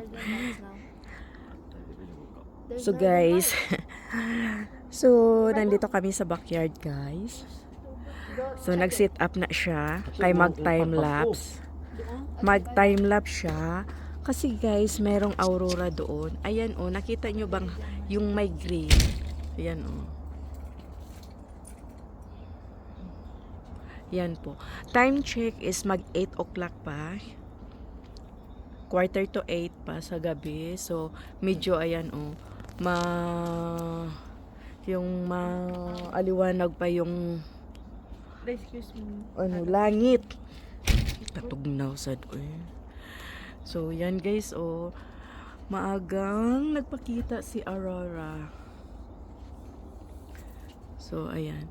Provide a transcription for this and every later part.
So guys, so nandito kami sa backyard guys. So nag-sit up na siya kay mag time lapse. it. Ah, Mag time lapse siya. Kasi guys, merong aurora doon. Ayan oh, nakita nyo bang yung may green? Ayan oh. Yan po. Time check is mag 8 o'clock pa. Quarter to 8 pa sa gabi. So, medyo ayan oh. Ma... Yung maaliwanag pa yung Excuse me. ano, langit. Katugnaw sad oy. So, yan guys, oh. Maagang nagpakita si Aurora. So, ayan.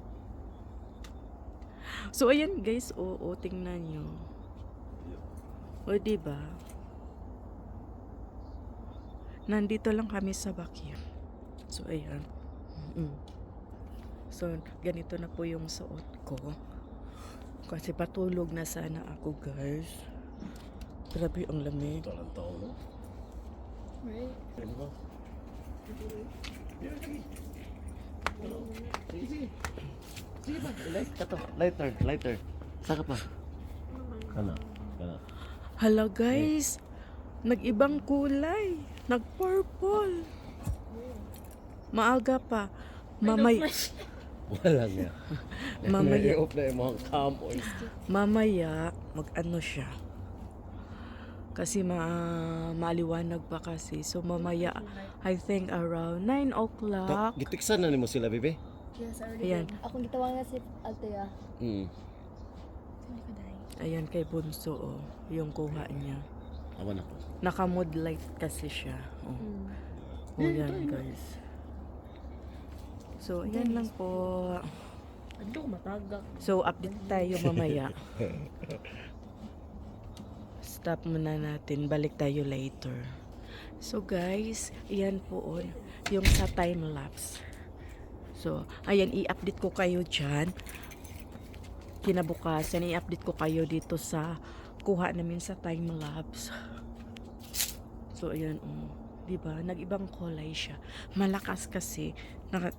So, ayan guys, oh, oh tingnan nyo. O, diba? Nandito lang kami sa backyard. So, ayan. Mm. So, ganito na po yung suot ko. Kasi patulog na sana ako, guys. Grabe ang lamig. Ito lang taon, no? Right. Pwede ba? Sige, sige. Sige ba? Light ka to. Lighter, lighter. Saka pa. Kana. Kana. Hala, guys. Nag-ibang kulay. Nag-purple. Maaga pa. Mamay Wala nga. Mamaya. I-off na yung mga mamaya, mag-ano siya. Kasi ma maliwanag pa kasi. So, mamaya, I think around 9 o'clock. Gitiksan na ni mo sila, bebe? Yes, I already Ayan. Akong gitawagan si Altea. Dahil? Ayan kay Bunso, oh, yung kuha niya. Awan ako. Naka-mood light kasi siya. Oh. Hmm. Oh, yan guys. So, ayan lang po. Ano ko matagak? So, update tayo mamaya. Stop muna natin. Balik tayo later. So, guys, ayan po oh, yung sa time lapse. So, ayan, i-update ko kayo dyan. Kinabukasan, i-update ko kayo dito sa kuha namin sa time lapse. So, ayan, oh. Diba? Nag-ibang kulay siya. Malakas kasi. Naka,